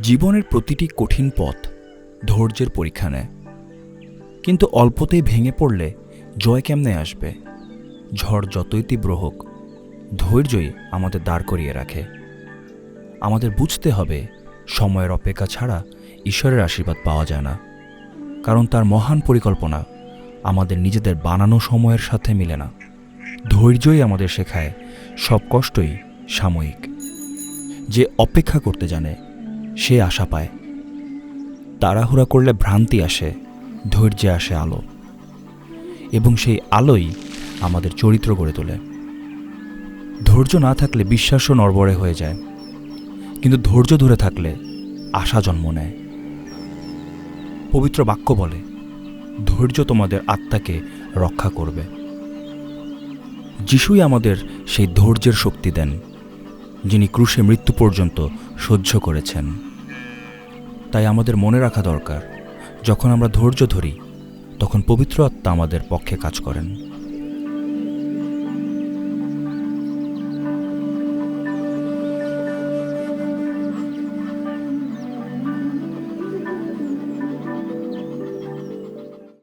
জীবনের প্রতিটি কঠিন পথ ধৈর্যের পরীক্ষা নেয়। কিন্তু অল্পতেই ভেঙে পড়লে জয় কেমনে আসবে? ঝড় যতই তীব্র হোক, ধৈর্যই আমাদের দাঁড় করিয়ে রাখে। আমাদের বুঝতে হবে, সময়ের অপেক্ষা ছাড়া ঈশ্বরের আশীর্বাদ পাওয়া যায় না। কারণ তার মহান পরিকল্পনা আমাদের নিজেদের বানানো সময়ের সাথে মিলে না। ধৈর্যই আমাদের শেখায় সব কষ্টই সাময়িক। যে অপেক্ষা করতে জানে সে আশা পায়। তাড়াহুড়া করলে ভ্রান্তি আসে, ধৈর্যে আসে আলো। এবং সেই আলোই আমাদের চরিত্র গড়ে তোলে। ধৈর্য না থাকলে বিশ্বাসও নরবরে হয়ে যায়। কিন্তু ধৈর্য ধরে থাকলে আশা জন্ম নেয়। পবিত্র বাক্য বলে, ধৈর্য তোমাদের আত্মাকে রক্ষা করবে। যিশুই আমাদের সেই ধৈর্যের শক্তি দেন, যিনি ক্রুশে মৃত্যু পর্যন্ত সহ্য করেছেন। তাই আমাদের মনে রাখা দরকার, যখন আমরা ধৈর্য ধরি, তখন পবিত্র আত্মা আমাদের পক্ষে কাজ করেন।